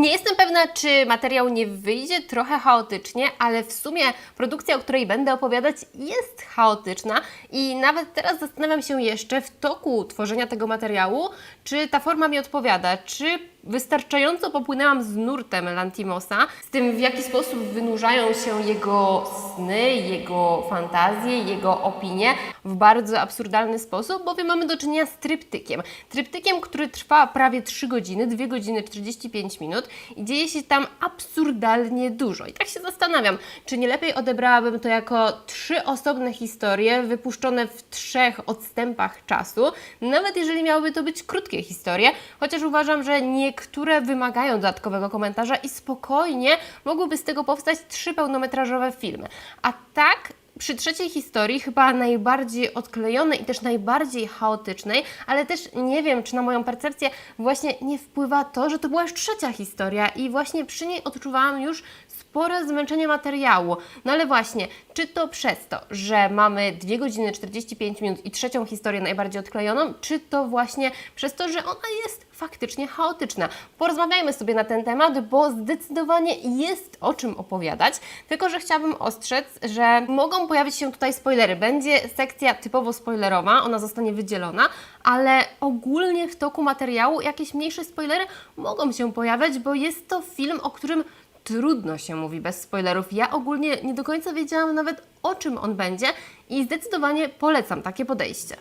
Nie jestem pewna, czy materiał nie wyjdzie trochę chaotycznie, ale w sumie produkcja, o której będę opowiadać, jest chaotyczna i nawet teraz zastanawiam się jeszcze w toku tworzenia tego materiału, czy ta forma mi odpowiada, czy wystarczająco popłynęłam z nurtem Lantimosa, z tym w jaki sposób wynurzają się jego sny, jego fantazje, jego opinie w bardzo absurdalny sposób, bowiem mamy do czynienia z tryptykiem. Tryptykiem, który trwa prawie 3 godziny, 2 godziny 45 minut i dzieje się tam absurdalnie dużo. I tak się zastanawiam, czy nie lepiej odebrałabym to jako trzy osobne historie wypuszczone w trzech odstępach czasu, nawet jeżeli miałyby to być krótkie historie, chociaż uważam, że niektóre wymagają dodatkowego komentarza i spokojnie mogłyby z tego powstać trzy pełnometrażowe filmy. A tak przy trzeciej historii, chyba najbardziej odklejonej i też najbardziej chaotycznej, ale też nie wiem, czy na moją percepcję właśnie nie wpływa to, że to była już trzecia historia i właśnie przy niej odczuwałam już spore zmęczenie materiału. No ale właśnie, czy to przez to, że mamy 2 godziny 45 minut i trzecią historię najbardziej odklejoną, czy to właśnie przez to, że ona jest faktycznie chaotyczna. Porozmawiajmy sobie na ten temat, bo zdecydowanie jest o czym opowiadać, tylko że chciałabym ostrzec, że mogą pojawić się tutaj spoilery. Będzie sekcja typowo spoilerowa, ona zostanie wydzielona, ale ogólnie w toku materiału jakieś mniejsze spoilery mogą się pojawiać, bo jest to film, o którym trudno się mówi bez spoilerów. Ja ogólnie nie do końca wiedziałam nawet o czym on będzie i zdecydowanie polecam takie podejście.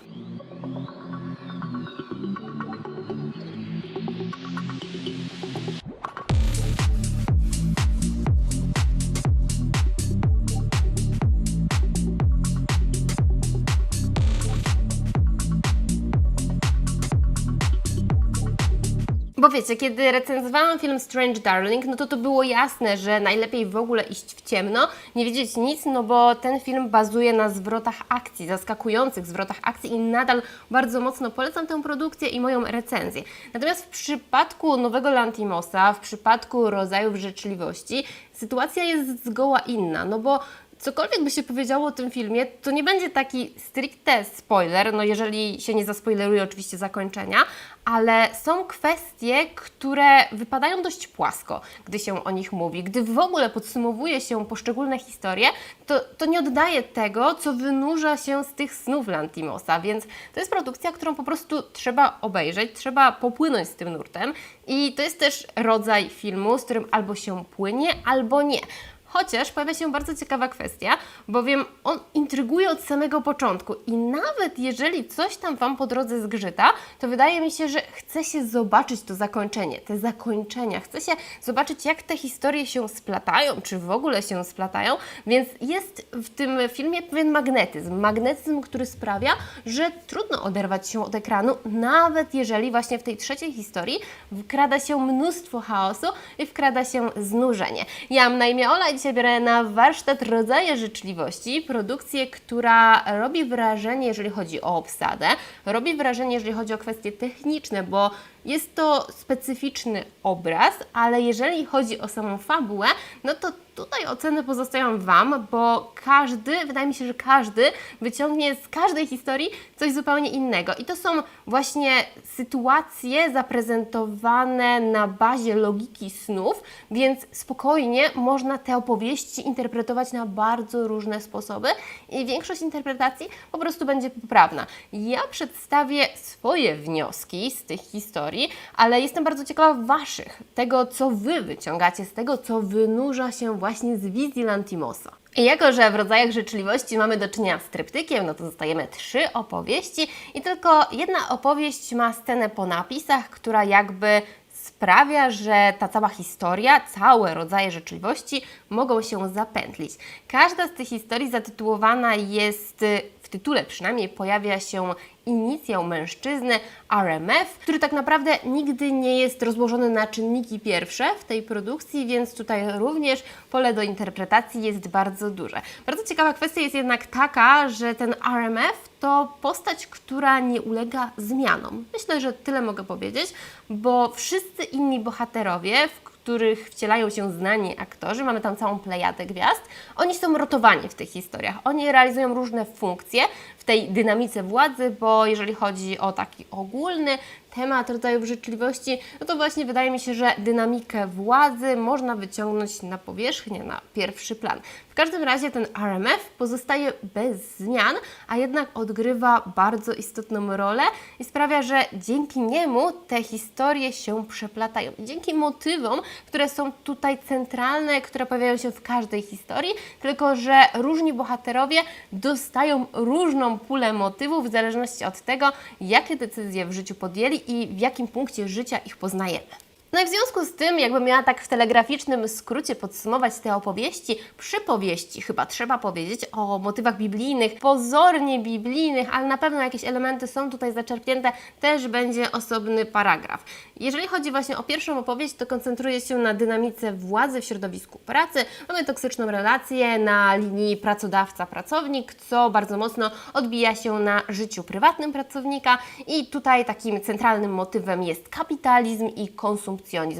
Wiecie, kiedy recenzowałam film Strange Darling, no to to było jasne, że najlepiej w ogóle iść w ciemno, nie wiedzieć nic, no bo ten film bazuje na zwrotach akcji, zaskakujących zwrotach akcji i nadal bardzo mocno polecam tę produkcję i moją recenzję. Natomiast w przypadku nowego Lantimosa, w przypadku rodzajów życzliwości, sytuacja jest zgoła inna, no bo cokolwiek by się powiedziało o tym filmie, to nie będzie taki stricte spoiler, no jeżeli się nie zaspoileruje oczywiście zakończenia, ale są kwestie, które wypadają dość płasko, gdy się o nich mówi. Gdy w ogóle podsumowuje się poszczególne historie, to, to nie oddaje tego, co wynurza się z tych snów Lantimosa, więc to jest produkcja, którą po prostu trzeba obejrzeć, trzeba popłynąć z tym nurtem i to jest też rodzaj filmu, z którym albo się płynie, albo nie. Chociaż pojawia się bardzo ciekawa kwestia, bowiem on intryguje od samego początku i nawet jeżeli coś tam Wam po drodze zgrzyta, to wydaje mi się, że chce się zobaczyć to zakończenie, te zakończenia, chce się zobaczyć jak te historie się splatają, czy w ogóle się splatają, więc jest w tym filmie pewien magnetyzm, magnetyzm, który sprawia, że trudno oderwać się od ekranu, nawet jeżeli właśnie w tej trzeciej historii wkrada się mnóstwo chaosu i wkrada się znużenie. Ja mam na imię Ola dzisiaj biorę na warsztat rodzaje życzliwości, produkcję, która robi wrażenie, jeżeli chodzi o obsadę, robi wrażenie, jeżeli chodzi o kwestie techniczne, bo jest to specyficzny obraz, ale jeżeli chodzi o samą fabułę, no to tutaj oceny pozostają Wam, bo każdy, wydaje mi się, że każdy wyciągnie z każdej historii coś zupełnie innego. I to są właśnie sytuacje zaprezentowane na bazie logiki snów, więc spokojnie można te opowieści interpretować na bardzo różne sposoby i większość interpretacji po prostu będzie poprawna. Ja przedstawię swoje wnioski z tych historii, ale jestem bardzo ciekawa Waszych, tego co Wy wyciągacie z tego, co wynurza się właśnie z wizji Lantimosa. I jako, że w rodzajach życzliwości mamy do czynienia z tryptykiem, no to zostajemy trzy opowieści i tylko jedna opowieść ma scenę po napisach, która jakby sprawia, że ta cała historia, całe rodzaje życzliwości mogą się zapętlić. Każda z tych historii zatytułowana jest, w tytule przynajmniej pojawia się inicjał mężczyzny RMF, który tak naprawdę nigdy nie jest rozłożony na czynniki pierwsze w tej produkcji, więc tutaj również pole do interpretacji jest bardzo duże. Bardzo ciekawa kwestia jest jednak taka, że ten RMF to postać, która nie ulega zmianom. Myślę, że tyle mogę powiedzieć, bo wszyscy inni bohaterowie, w których wcielają się znani aktorzy, mamy tam całą plejadę gwiazd. Oni są rotowani w tych historiach. Oni realizują różne funkcje w tej dynamice władzy, bo jeżeli chodzi o taki ogólny temat rodzajów życzliwości, no to właśnie wydaje mi się, że dynamikę władzy można wyciągnąć na powierzchnię, na pierwszy plan. W każdym razie ten RMF pozostaje bez zmian, a jednak odgrywa bardzo istotną rolę i sprawia, że dzięki niemu te historie się przeplatają. Dzięki motywom, które są tutaj centralne, które pojawiają się w każdej historii, tylko że różni bohaterowie dostają różną pulę motywów w zależności od tego, jakie decyzje w życiu podjęli i w jakim punkcie życia ich poznajemy. No i w związku z tym, jakbym miała tak w telegraficznym skrócie podsumować te opowieści, przypowieści, chyba trzeba powiedzieć o motywach biblijnych, pozornie biblijnych, ale na pewno jakieś elementy są tutaj zaczerpnięte, też będzie osobny paragraf. Jeżeli chodzi właśnie o pierwszą opowieść, to koncentruje się na dynamice władzy w środowisku pracy. Mamy toksyczną relację na linii pracodawca-pracownik, co bardzo mocno odbija się na życiu prywatnym pracownika i tutaj takim centralnym motywem jest kapitalizm i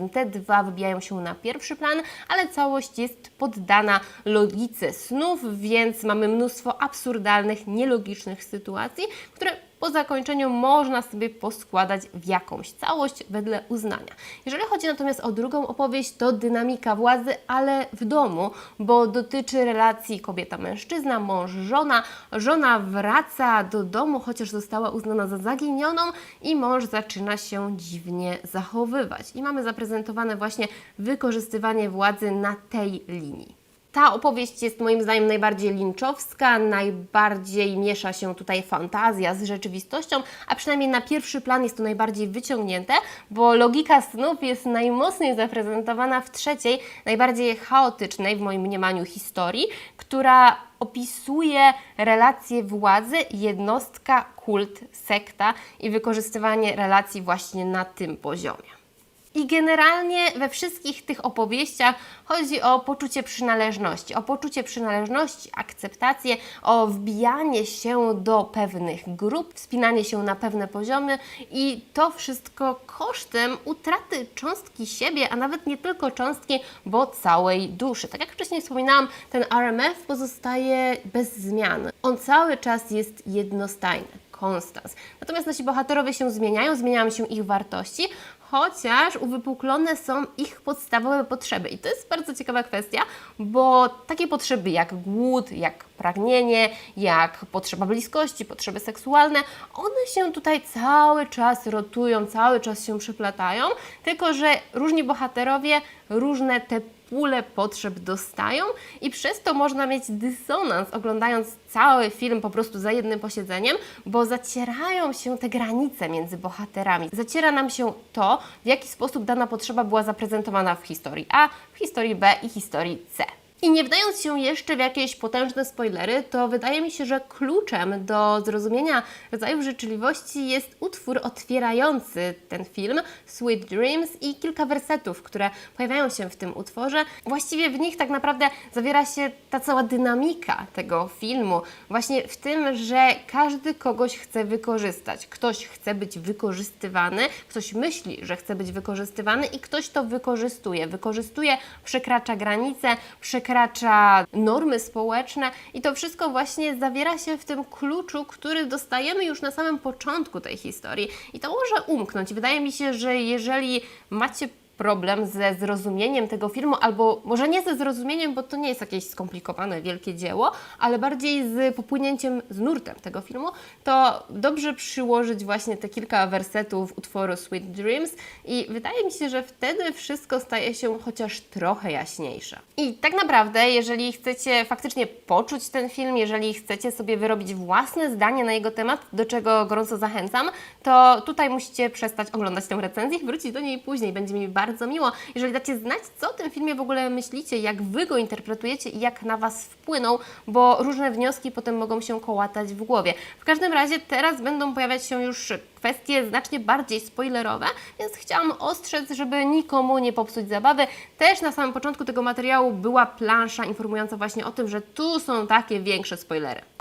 Te dwa wybijają się na pierwszy plan, ale całość jest poddana logice snów, więc mamy mnóstwo absurdalnych, nielogicznych sytuacji, które po zakończeniu można sobie poskładać w jakąś całość wedle uznania. Jeżeli chodzi natomiast o drugą opowieść, to dynamika władzy, ale w domu, bo dotyczy relacji kobieta-mężczyzna, mąż-żona. Żona wraca do domu, chociaż została uznana za zaginioną i mąż zaczyna się dziwnie zachowywać. I mamy zaprezentowane właśnie wykorzystywanie władzy na tej linii. Ta opowieść jest moim zdaniem najbardziej linczowska, najbardziej miesza się tutaj fantazja z rzeczywistością, a przynajmniej na pierwszy plan jest to najbardziej wyciągnięte, bo logika snów jest najmocniej zaprezentowana w trzeciej, najbardziej chaotycznej w moim mniemaniu historii, która opisuje relacje władzy, jednostka, kult, sekta i wykorzystywanie relacji właśnie na tym poziomie. I generalnie we wszystkich tych opowieściach chodzi o poczucie przynależności, o poczucie przynależności, akceptację, o wbijanie się do pewnych grup, wspinanie się na pewne poziomy i to wszystko kosztem utraty cząstki siebie, a nawet nie tylko cząstki, bo całej duszy. Tak jak wcześniej wspominałam, ten RMF pozostaje bez zmian. On cały czas jest jednostajny konstans. Natomiast nasi bohaterowie się zmieniają, zmieniają się ich wartości, chociaż uwypuklone są ich podstawowe potrzeby. I to jest bardzo ciekawa kwestia, bo takie potrzeby jak głód, jak pragnienie, jak potrzeba bliskości, potrzeby seksualne, one się tutaj cały czas rotują, cały czas się przeplatają, tylko że różni bohaterowie różne te pulę potrzeb dostają i przez to można mieć dysonans oglądając cały film po prostu za jednym posiedzeniem, bo zacierają się te granice między bohaterami. Zaciera nam się to, w jaki sposób dana potrzeba była zaprezentowana w historii A, w historii B i historii C. I nie wdając się jeszcze w jakieś potężne spoilery, to wydaje mi się, że kluczem do zrozumienia rodzajów życzliwości jest utwór otwierający ten film, Sweet Dreams i kilka wersetów, które pojawiają się w tym utworze. Właściwie w nich tak naprawdę zawiera się ta cała dynamika tego filmu, właśnie w tym, że każdy kogoś chce wykorzystać. Ktoś chce być wykorzystywany, ktoś myśli, że chce być wykorzystywany i ktoś to wykorzystuje. Wykorzystuje, przekracza granice, przekracza normy społeczne i to wszystko właśnie zawiera się w tym kluczu, który dostajemy już na samym początku tej historii. I to może umknąć. Wydaje mi się, że jeżeli macie problem ze zrozumieniem tego filmu, albo może nie ze zrozumieniem, bo to nie jest jakieś skomplikowane, wielkie dzieło, ale bardziej z popłynięciem z nurtem tego filmu, to dobrze przyłożyć właśnie te kilka wersetów utworu Sweet Dreams i wydaje mi się, że wtedy wszystko staje się chociaż trochę jaśniejsze. I tak naprawdę, jeżeli chcecie faktycznie poczuć ten film, jeżeli chcecie sobie wyrobić własne zdanie na jego temat, do czego gorąco zachęcam, to tutaj musicie przestać oglądać tę recenzję i wrócić do niej później. Będzie mi bardzo miło, jeżeli dacie znać, co o tym filmie w ogóle myślicie, jak Wy go interpretujecie i jak na Was wpłynął, bo różne wnioski potem mogą się kołatać w głowie. W każdym razie teraz będą pojawiać się już kwestie znacznie bardziej spoilerowe, więc chciałam ostrzec, żeby nikomu nie popsuć zabawy. Też na samym początku tego materiału była plansza informująca właśnie o tym, że tu są takie większe spoilery.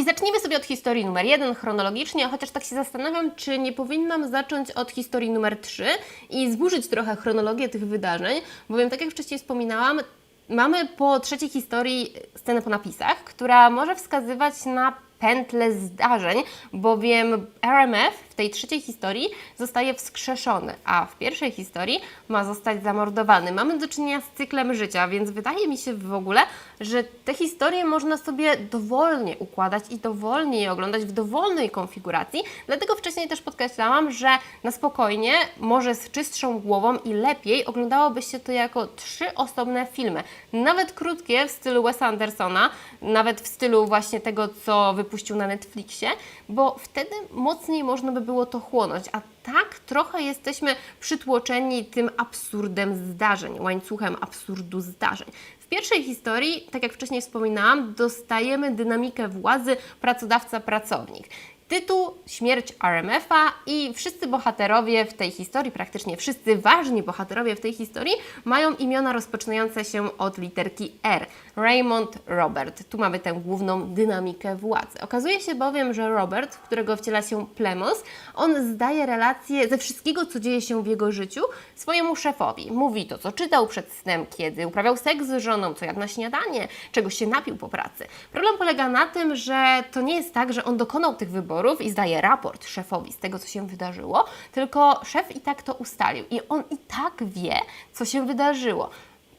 I zacznijmy sobie od historii numer jeden chronologicznie, chociaż tak się zastanawiam, czy nie powinnam zacząć od historii numer 3 i zburzyć trochę chronologię tych wydarzeń, bowiem tak jak wcześniej wspominałam, mamy po trzeciej historii scenę po napisach, która może wskazywać na pętlę zdarzeń, bowiem RMF tej trzeciej historii zostaje wskrzeszony, a w pierwszej historii ma zostać zamordowany. Mamy do czynienia z cyklem życia, więc wydaje mi się w ogóle, że te historie można sobie dowolnie układać i dowolnie je oglądać w dowolnej konfiguracji. Dlatego wcześniej też podkreślałam, że na spokojnie, może z czystszą głową i lepiej oglądałoby się to jako trzy osobne filmy. Nawet krótkie w stylu Wesa Andersona, nawet w stylu właśnie tego, co wypuścił na Netflixie, bo wtedy mocniej można by było to chłonąć, a tak trochę jesteśmy przytłoczeni tym absurdem zdarzeń, łańcuchem absurdu zdarzeń. W pierwszej historii, tak jak wcześniej wspominałam, dostajemy dynamikę władzy pracodawca-pracownik. Tytuł Śmierć RMF-a i wszyscy bohaterowie w tej historii, praktycznie wszyscy ważni bohaterowie w tej historii, mają imiona rozpoczynające się od literki R. Raymond, Robert. Tu mamy tę główną dynamikę władzy. Okazuje się bowiem, że Robert, w którego wciela się Plemos, on zdaje relacje ze wszystkiego, co dzieje się w jego życiu, swojemu szefowi. Mówi to, co czytał przed snem, kiedy uprawiał seks z żoną, co jadł na śniadanie, czego się napił po pracy. Problem polega na tym, że to nie jest tak, że on dokonał tych wyborów i zdaje raport szefowi z tego, co się wydarzyło, tylko szef i tak to ustalił i on i tak wie, co się wydarzyło.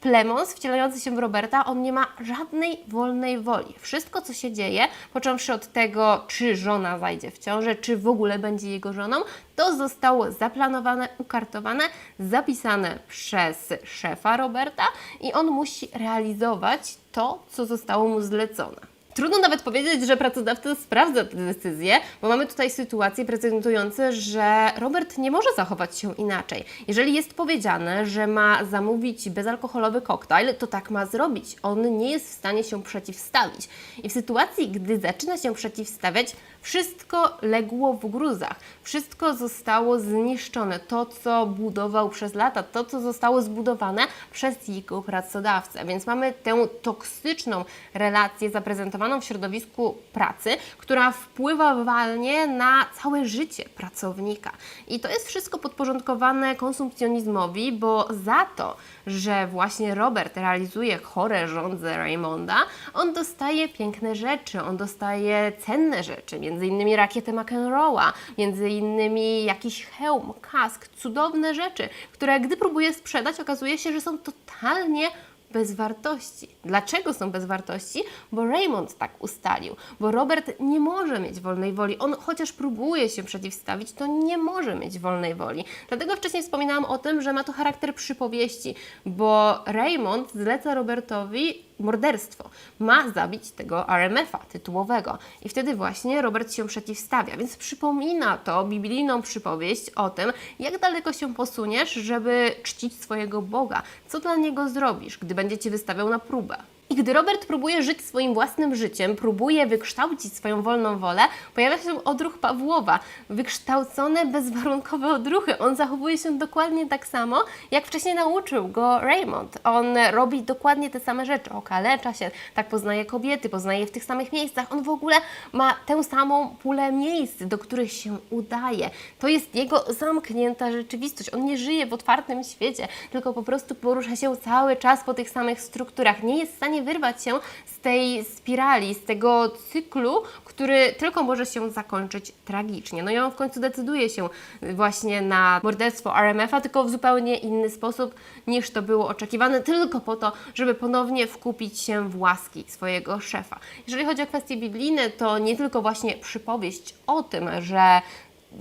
Plemons, wcielający się w Roberta, on nie ma żadnej wolnej woli. Wszystko, co się dzieje, począwszy od tego, czy żona zajdzie w ciążę, czy w ogóle będzie jego żoną, to zostało zaplanowane, ukartowane, zapisane przez szefa Roberta i on musi realizować to, co zostało mu zlecone. Trudno nawet powiedzieć, że pracodawca sprawdza te decyzje, bo mamy tutaj sytuacje prezentujące, że Robert nie może zachować się inaczej. Jeżeli jest powiedziane, że ma zamówić bezalkoholowy koktajl, to tak ma zrobić. On nie jest w stanie się przeciwstawić. I w sytuacji, gdy zaczyna się przeciwstawiać, wszystko legło w gruzach. Wszystko zostało zniszczone. To, co budował przez lata, to, co zostało zbudowane przez jego pracodawcę. Więc mamy tę toksyczną relację zaprezentowaną w środowisku pracy, która wpływa walnie na całe życie pracownika. I to jest wszystko podporządkowane konsumpcjonizmowi, bo za to, że właśnie Robert realizuje chore żądze Raymonda, on dostaje piękne rzeczy, on dostaje cenne rzeczy, między innymi rakietę McEnroe'a, między innymi jakiś hełm, kask, cudowne rzeczy, które gdy próbuje sprzedać, okazuje się, że są totalnie bez wartości. Dlaczego są bez wartości? Bo Raymond tak ustalił, bo Robert nie może mieć wolnej woli. On chociaż próbuje się przeciwstawić, to nie może mieć wolnej woli. Dlatego wcześniej wspominałam o tym, że ma to charakter przypowieści, bo Raymond zleca Robertowi morderstwo. Ma zabić tego RMF-a tytułowego. I wtedy właśnie Robert się przeciwstawia. Więc przypomina to biblijną przypowieść o tym, jak daleko się posuniesz, żeby czcić swojego Boga. Co dla niego zrobisz, gdy będzie cię wystawiał na próbę. I gdy Robert próbuje żyć swoim własnym życiem, próbuje wykształcić swoją wolną wolę, pojawia się odruch Pawłowa. Wykształcone, bezwarunkowe odruchy. On zachowuje się dokładnie tak samo, jak wcześniej nauczył go Raymond. On robi dokładnie te same rzeczy. Okalecza się, tak poznaje kobiety, poznaje w tych samych miejscach. On w ogóle ma tę samą pulę miejsc, do których się udaje. To jest jego zamknięta rzeczywistość. On nie żyje w otwartym świecie, tylko po prostu porusza się cały czas po tych samych strukturach. Nie jest w stanie wyrwać się z tej spirali, z tego cyklu, który tylko może się zakończyć tragicznie. No i on w końcu decyduje się właśnie na morderstwo RMF-a, tylko w zupełnie inny sposób niż to było oczekiwane, tylko po to, żeby ponownie wkupić się w łaski swojego szefa. Jeżeli chodzi o kwestie biblijne, to nie tylko właśnie przypowieść o tym, że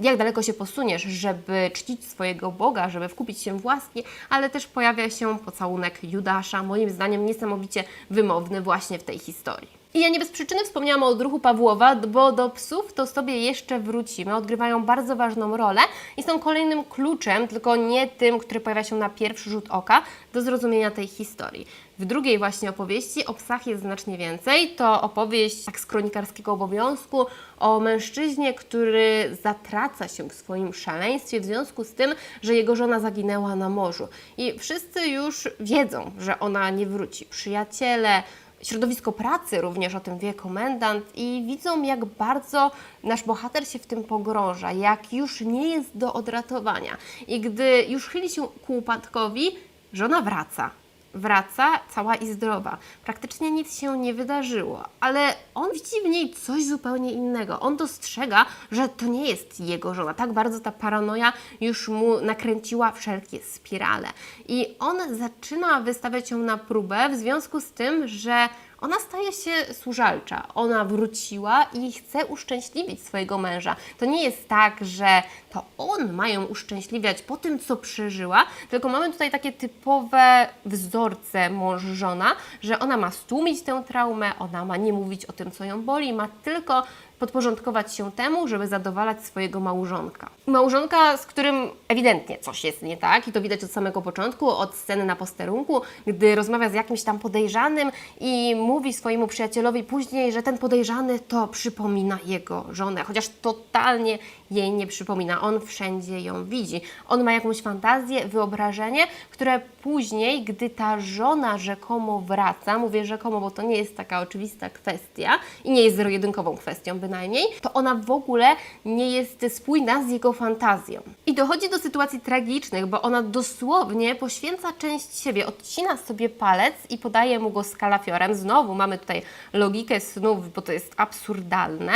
jak daleko się posuniesz, żeby czcić swojego Boga, żeby wkupić się w łaski, ale też pojawia się pocałunek Judasza, moim zdaniem niesamowicie wymowny właśnie w tej historii. I ja nie bez przyczyny wspomniałam o odruchu Pawłowa, bo do psów to sobie jeszcze wrócimy. Odgrywają bardzo ważną rolę i są kolejnym kluczem, tylko nie tym, który pojawia się na pierwszy rzut oka, do zrozumienia tej historii. W drugiej właśnie opowieści o psach jest znacznie więcej. To opowieść tak z kronikarskiego obowiązku o mężczyźnie, który zatraca się w swoim szaleństwie w związku z tym, że jego żona zaginęła na morzu. I wszyscy już wiedzą, że ona nie wróci. Przyjaciele, Środowisko pracy również o tym wie komendant i widzą, jak bardzo nasz bohater się w tym pogrąża, jak już nie jest do odratowania. I gdy już chyli się ku upadkowi, żona wraca. Wraca cała i zdrowa. Praktycznie nic się nie wydarzyło, ale on widzi w niej coś zupełnie innego. On dostrzega, że to nie jest jego żona. Tak bardzo ta paranoja już mu nakręciła wszelkie spirale. I on zaczyna wystawiać ją na próbę w związku z tym, że ona staje się służalcza. Ona wróciła i chce uszczęśliwić swojego męża. To nie jest tak, że to on ma ją uszczęśliwiać po tym, co przeżyła, tylko mamy tutaj takie typowe wzorce mąż-żona, że ona ma stłumić tę traumę, ona ma nie mówić o tym, co ją boli, ma tylko podporządkować się temu, żeby zadowalać swojego małżonka. Małżonka, z którym ewidentnie coś jest nie tak i to widać od samego początku, od sceny na posterunku, gdy rozmawia z jakimś tam podejrzanym i mówi swojemu przyjacielowi później, że ten podejrzany to przypomina jego żonę, chociaż totalnie jej nie przypomina. On wszędzie ją widzi. On ma jakąś fantazję, wyobrażenie, które później, gdy ta żona rzekomo wraca, mówię rzekomo, bo to nie jest taka oczywista kwestia i nie jest zero-jedynkową kwestią bynajmniej, to ona w ogóle nie jest spójna z jego fantazją. I dochodzi do sytuacji tragicznych, bo ona dosłownie poświęca część siebie, odcina sobie palec i podaje mu go z kalafiorem. Znowu mamy tutaj logikę snów, bo to jest absurdalne,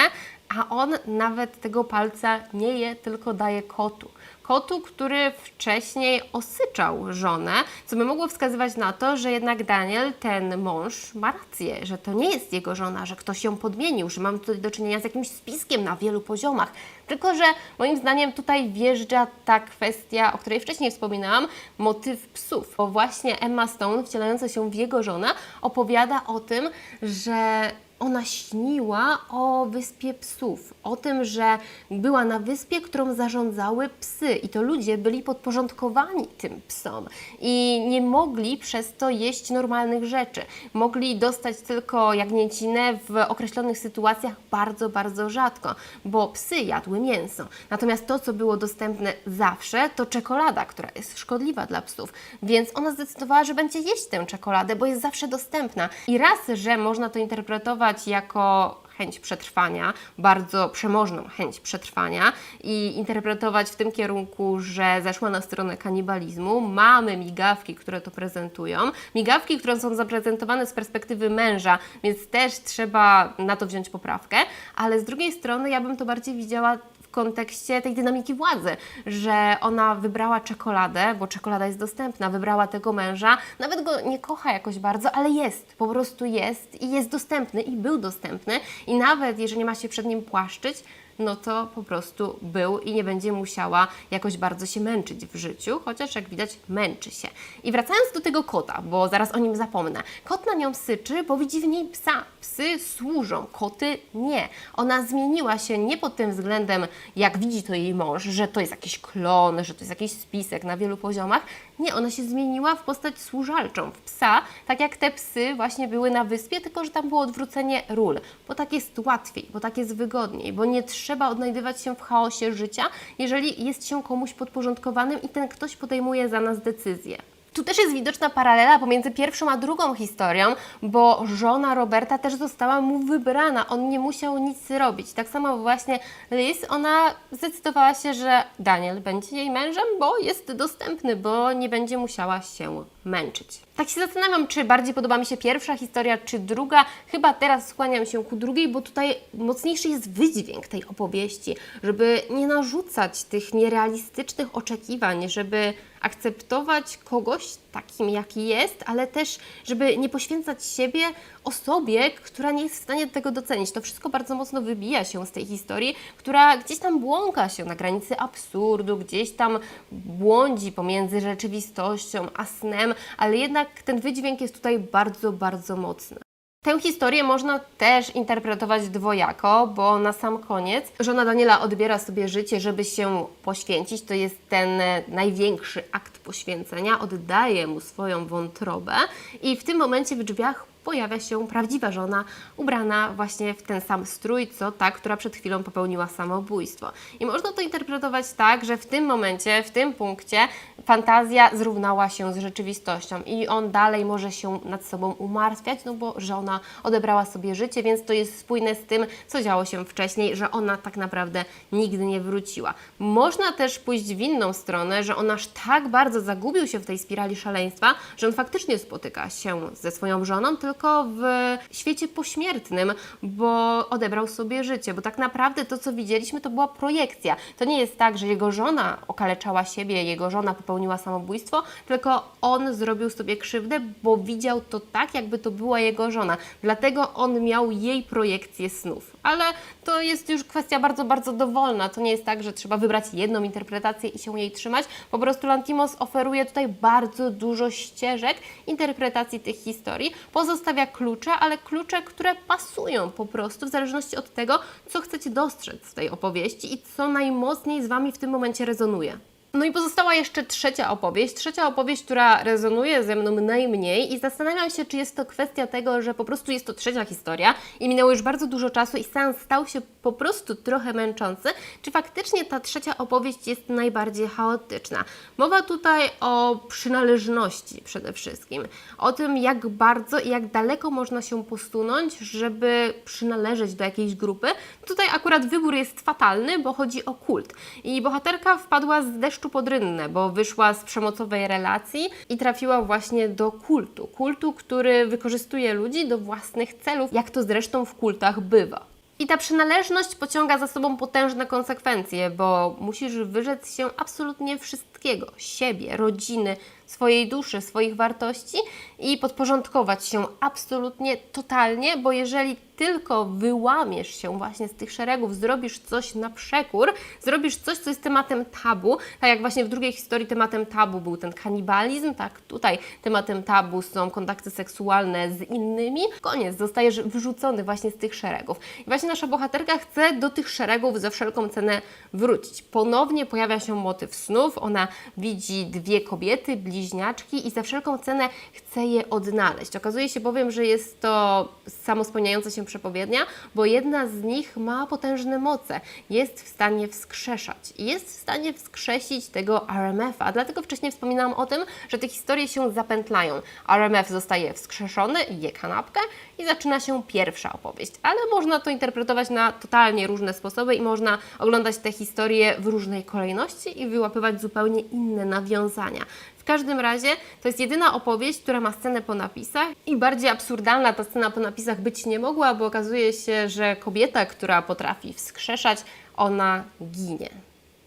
a on nawet tego palca nie je, tylko daje kotu. Kotu, który wcześniej osyczał żonę, co by mogło wskazywać na to, że jednak Daniel, ten mąż, ma rację, że to nie jest jego żona, że ktoś ją podmienił, że mamy tutaj do czynienia z jakimś spiskiem na wielu poziomach. Tylko, że moim zdaniem tutaj wjeżdża ta kwestia, o której wcześniej wspominałam, motyw psów. Bo właśnie Emma Stone, wcielająca się w jego żonę, opowiada o tym, że ona śniła o wyspie psów, o tym, że była na wyspie, którą zarządzały psy i to ludzie byli podporządkowani tym psom i nie mogli przez to jeść normalnych rzeczy. Mogli dostać tylko jagnięcinę w określonych sytuacjach bardzo, bardzo rzadko, bo psy jadły mięso. Natomiast to, co było dostępne zawsze, to czekolada, która jest szkodliwa dla psów. Więc ona zdecydowała, że będzie jeść tę czekoladę, bo jest zawsze dostępna. I raz, że można to interpretować jako chęć przetrwania, bardzo przemożną chęć przetrwania i interpretować w tym kierunku, że zeszła na stronę kanibalizmu. Mamy migawki, które to prezentują. Migawki, które są zaprezentowane z perspektywy męża, więc też trzeba na to wziąć poprawkę, ale z drugiej strony ja bym to bardziej widziała kontekście tej dynamiki władzy, że ona wybrała czekoladę, bo czekolada jest dostępna, wybrała tego męża, nawet go nie kocha jakoś bardzo, ale jest, po prostu jest i jest dostępny i był dostępny. I nawet jeżeli ma się przed nim płaszczyć, no to po prostu był i nie będzie musiała jakoś bardzo się męczyć w życiu, chociaż jak widać męczy się. I wracając do tego kota, bo zaraz o nim zapomnę. Kot na nią syczy, bo widzi w niej psa. Psy służą, koty nie. Ona zmieniła się nie pod tym względem, jak widzi to jej mąż, że to jest jakiś klon, że to jest jakiś spisek na wielu poziomach. Nie, ona się zmieniła w postać służalczą, w psa, tak jak te psy właśnie były na wyspie, tylko że tam było odwrócenie ról, bo tak jest łatwiej, bo tak jest wygodniej, bo nie trzeba odnajdywać się w chaosie życia, jeżeli jest się komuś podporządkowanym i ten ktoś podejmuje za nas decyzje. Tu też jest widoczna paralela pomiędzy pierwszą a drugą historią, bo żona Roberta też została mu wybrana. On nie musiał nic robić. Tak samo właśnie Liz, ona zdecydowała się, że Daniel będzie jej mężem, bo jest dostępny, bo nie będzie musiała się męczyć. Tak się zastanawiam, czy bardziej podoba mi się pierwsza historia, czy druga. Chyba teraz skłaniam się ku drugiej, bo tutaj mocniejszy jest wydźwięk tej opowieści, żeby nie narzucać tych nierealistycznych oczekiwań, żeby akceptować kogoś takim, jaki jest, ale też, żeby nie poświęcać siebie osobie, która nie jest w stanie tego docenić. To wszystko bardzo mocno wybija się z tej historii, która gdzieś tam błąka się na granicy absurdu, gdzieś tam błądzi pomiędzy rzeczywistością a snem, ale jednak ten wydźwięk jest tutaj bardzo, bardzo mocny. Tę historię można też interpretować dwojako, bo na sam koniec żona Daniela odbiera sobie życie, żeby się poświęcić. To jest ten największy akt poświęcenia. Oddaje mu swoją wątrobę i w tym momencie w drzwiach pojawia się prawdziwa żona, ubrana właśnie w ten sam strój, co ta, która przed chwilą popełniła samobójstwo. I można to interpretować tak, że w tym momencie, w tym punkcie fantazja zrównała się z rzeczywistością i on dalej może się nad sobą umartwiać, no bo żona odebrała sobie życie, więc to jest spójne z tym, co działo się wcześniej, że ona tak naprawdę nigdy nie wróciła. Można też pójść w inną stronę, że on aż tak bardzo zagubił się w tej spirali szaleństwa, że on faktycznie spotyka się ze swoją żoną, tylko w świecie pośmiertnym, bo odebrał sobie życie, bo tak naprawdę to, co widzieliśmy, to była projekcja. To nie jest tak, że jego żona okaleczała siebie, jego żona popełniła samobójstwo, tylko on zrobił sobie krzywdę, bo widział to tak, jakby to była jego żona. Dlatego on miał jej projekcję snów. Ale to jest już kwestia bardzo, bardzo dowolna. To nie jest tak, że trzeba wybrać jedną interpretację i się jej trzymać. Po prostu Lantimos oferuje tutaj bardzo dużo ścieżek interpretacji tych historii. Pozostawia klucze, ale klucze, które pasują po prostu w zależności od tego, co chcecie dostrzec w tej opowieści i co najmocniej z Wami w tym momencie rezonuje. No i pozostała jeszcze trzecia opowieść. Trzecia opowieść, która rezonuje ze mną najmniej i zastanawiam się, czy jest to kwestia tego, że po prostu jest to trzecia historia i minęło już bardzo dużo czasu i seans stał się po prostu trochę męczący, czy faktycznie ta trzecia opowieść jest najbardziej chaotyczna. Mowa tutaj o przynależności przede wszystkim. O tym, jak bardzo i jak daleko można się posunąć, żeby przynależeć do jakiejś grupy. Tutaj akurat wybór jest fatalny, bo chodzi o kult. I bohaterka wpadła z deszczu pod rynnę, bo wyszła z przemocowej relacji i trafiła właśnie do kultu. Kultu, który wykorzystuje ludzi do własnych celów, jak to zresztą w kultach bywa. I ta przynależność pociąga za sobą potężne konsekwencje, bo musisz wyrzec się absolutnie wszystkiego siebie, rodziny, swojej duszy, swoich wartości i podporządkować się absolutnie totalnie, bo jeżeli tylko wyłamiesz się właśnie z tych szeregów, zrobisz coś na przekór, zrobisz coś, co jest tematem tabu, tak jak właśnie w drugiej historii tematem tabu był ten kanibalizm, tak tutaj tematem tabu są kontakty seksualne z innymi, koniec, zostajesz wyrzucony właśnie z tych szeregów. I właśnie nasza bohaterka chce do tych szeregów za wszelką cenę wrócić. Ponownie pojawia się motyw snów, ona widzi dwie kobiety, bliźniaczki i za wszelką cenę chce je odnaleźć. Okazuje się bowiem, że jest to samospełniająca się przepowiednia, bo jedna z nich ma potężne moce. Jest w stanie wskrzeszać. Jest w stanie wskrzesić tego RMF-a. Dlatego wcześniej wspominałam o tym, że te historie się zapętlają. RMF zostaje wskrzeszony, je kanapkę i zaczyna się pierwsza opowieść. Ale można to interpretować na totalnie różne sposoby i można oglądać te historie w różnej kolejności i wyłapywać zupełnie inne nawiązania. Każdym razie to jest jedyna opowieść, która ma scenę po napisach i bardziej absurdalna ta scena po napisach być nie mogła, bo okazuje się, że kobieta, która potrafi wskrzeszać, ona ginie.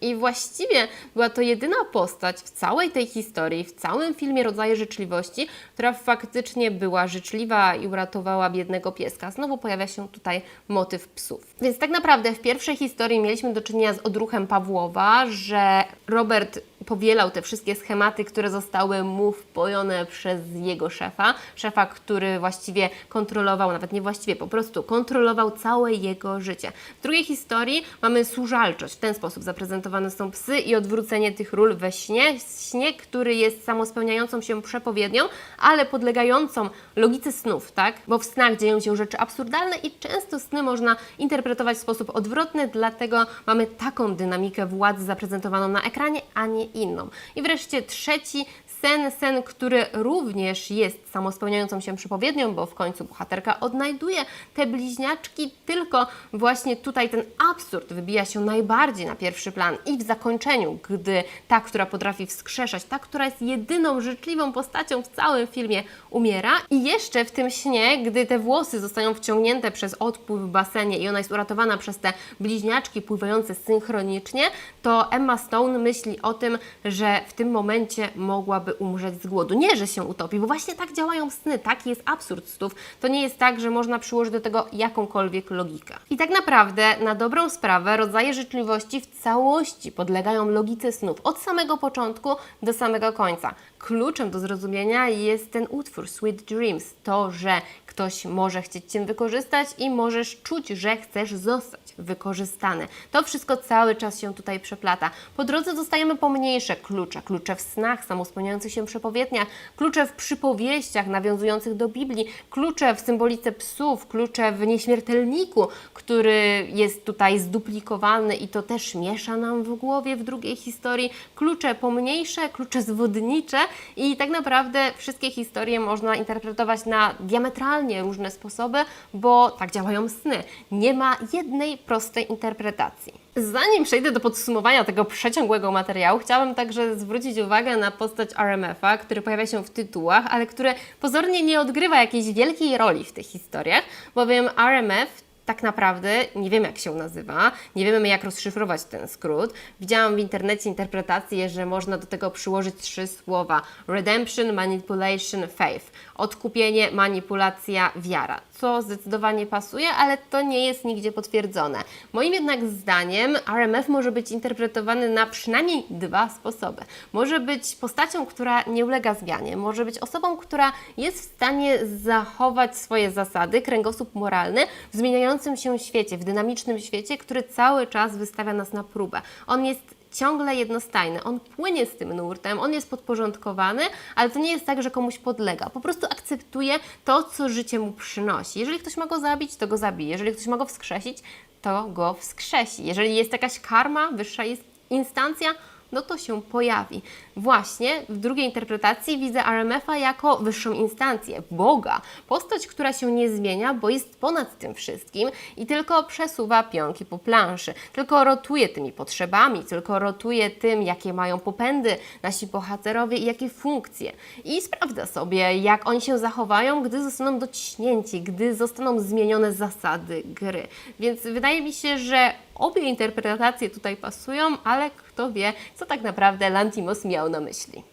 I właściwie była to jedyna postać w całej tej historii, w całym filmie Rodzaje Życzliwości, która faktycznie była życzliwa i uratowała biednego pieska. Znowu pojawia się tutaj motyw psów. Więc tak naprawdę w pierwszej historii mieliśmy do czynienia z odruchem Pawłowa, że Robert powielał te wszystkie schematy, które zostały mu wpojone przez jego szefa. Szefa, który właściwie kontrolował, nawet nie właściwie, po prostu kontrolował całe jego życie. W drugiej historii mamy służalczość. W ten sposób zaprezentowane są psy i odwrócenie tych ról we śnie. Śnie, który jest samospełniającą się przepowiednią, ale podlegającą logice snów, tak? Bo w snach dzieją się rzeczy absurdalne i często sny można interpretować w sposób odwrotny, dlatego mamy taką dynamikę władzy zaprezentowaną na ekranie, a nie inną. I wreszcie trzeci sen, sen, który również jest samospełniającą się przepowiednią, bo w końcu bohaterka odnajduje te bliźniaczki, tylko właśnie tutaj ten absurd wybija się najbardziej na pierwszy plan i w zakończeniu, gdy ta, która potrafi wskrzeszać, ta, która jest jedyną życzliwą postacią w całym filmie, umiera i jeszcze w tym śnie, gdy te włosy zostają wciągnięte przez odpływ w basenie i ona jest uratowana przez te bliźniaczki pływające synchronicznie, to Emma Stone myśli o tym, że w tym momencie mogłaby umrzeć z głodu. Nie, że się utopi, bo właśnie tak działają sny, taki jest absurd snów. To nie jest tak, że można przyłożyć do tego jakąkolwiek logikę. I tak naprawdę, na dobrą sprawę, rodzaje życzliwości w całości podlegają logice snów od samego początku do samego końca. Kluczem do zrozumienia jest ten utwór Sweet Dreams, to, że ktoś może chcieć Cię wykorzystać i możesz czuć, że chcesz zostać wykorzystany. To wszystko cały czas się tutaj przeplata. Po drodze dostajemy pomniejsze klucze, klucze w snach, samospełniających się przepowiedniach, klucze w przypowieściach nawiązujących do Biblii, klucze w symbolice psów, klucze w nieśmiertelniku, który jest tutaj zduplikowany i to też miesza nam w głowie w drugiej historii, klucze pomniejsze, klucze zwodnicze i tak naprawdę wszystkie historie można interpretować na diametralnie różne sposoby, bo tak działają sny. Nie ma jednej prostej interpretacji. Zanim przejdę do podsumowania tego przeciągłego materiału, chciałabym także zwrócić uwagę na postać RMF-a, który pojawia się w tytułach, ale który pozornie nie odgrywa jakiejś wielkiej roli w tych historiach, bowiem RMF tak naprawdę nie wiemy, jak się nazywa, nie wiemy, jak rozszyfrować ten skrót. Widziałam w internecie interpretację, że można do tego przyłożyć trzy słowa: redemption, manipulation, faith. Odkupienie, manipulacja, wiara. Co zdecydowanie pasuje, ale to nie jest nigdzie potwierdzone. Moim jednak zdaniem RMF może być interpretowany na przynajmniej dwa sposoby. Może być postacią, która nie ulega zmianie, może być osobą, która jest w stanie zachować swoje zasady, kręgosłup moralny w zmieniającym się świecie, w dynamicznym świecie, który cały czas wystawia nas na próbę. On jest ciągle jednostajny. On płynie z tym nurtem, on jest podporządkowany, ale to nie jest tak, że komuś podlega. Po prostu akceptuje to, co życie mu przynosi. Jeżeli ktoś ma go zabić, to go zabije. Jeżeli ktoś ma go wskrzesić, to go wskrzesi. Jeżeli jest jakaś karma, wyższa jest instancja, no to się pojawi. Właśnie w drugiej interpretacji widzę RMF-a jako wyższą instancję, Boga. Postać, która się nie zmienia, bo jest ponad tym wszystkim i tylko przesuwa pionki po planszy. Tylko rotuje tymi potrzebami, tylko rotuje tym, jakie mają popędy nasi bohaterowie i jakie funkcje. I sprawdza sobie, jak oni się zachowają, gdy zostaną dociśnięci, gdy zostaną zmienione zasady gry. Więc wydaje mi się, że obie interpretacje tutaj pasują, ale kto wie, co tak naprawdę Lantimos miał na myśli.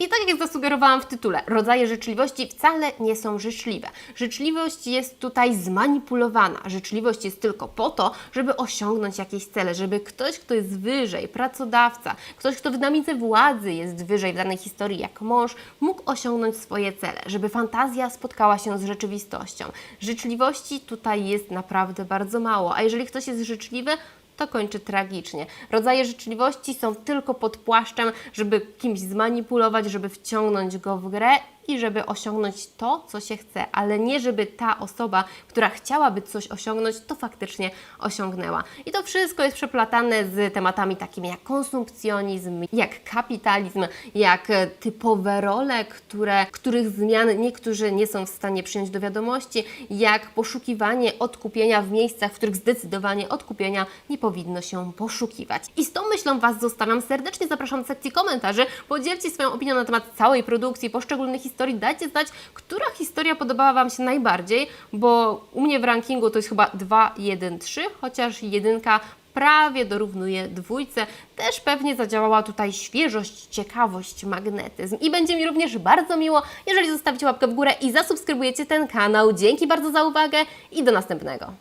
I tak jak zasugerowałam w tytule, rodzaje życzliwości wcale nie są życzliwe. Życzliwość jest tutaj zmanipulowana. Życzliwość jest tylko po to, żeby osiągnąć jakieś cele, żeby ktoś, kto jest wyżej, pracodawca, ktoś, kto w dynamice władzy jest wyżej w danej historii jak mąż, mógł osiągnąć swoje cele, żeby fantazja spotkała się z rzeczywistością. Życzliwości tutaj jest naprawdę bardzo mało, a jeżeli ktoś jest życzliwy, to kończy tragicznie. Rodzaje życzliwości są tylko pod płaszczem, żeby kimś zmanipulować, żeby wciągnąć go w grę i żeby osiągnąć to, co się chce, ale nie żeby ta osoba, która chciałaby coś osiągnąć, to faktycznie osiągnęła. I to wszystko jest przeplatane z tematami takimi jak konsumpcjonizm, jak kapitalizm, jak e, typowe role, które, których zmian niektórzy nie są w stanie przyjąć do wiadomości, jak poszukiwanie odkupienia w miejscach, w których zdecydowanie odkupienia nie powinno się poszukiwać. I z tą myślą Was zostawiam. Serdecznie zapraszam do sekcji komentarzy. Podzielcie swoją opinią na temat całej produkcji, poszczególnych historii. Dajcie znać, która historia podobała Wam się najbardziej, bo u mnie w rankingu to jest chyba 2, 1, 3, chociaż jedynka prawie dorównuje dwójce. Też pewnie zadziałała tutaj świeżość, ciekawość, magnetyzm. I będzie mi również bardzo miło, jeżeli zostawicie łapkę w górę i zasubskrybujecie ten kanał. Dzięki bardzo za uwagę i do następnego.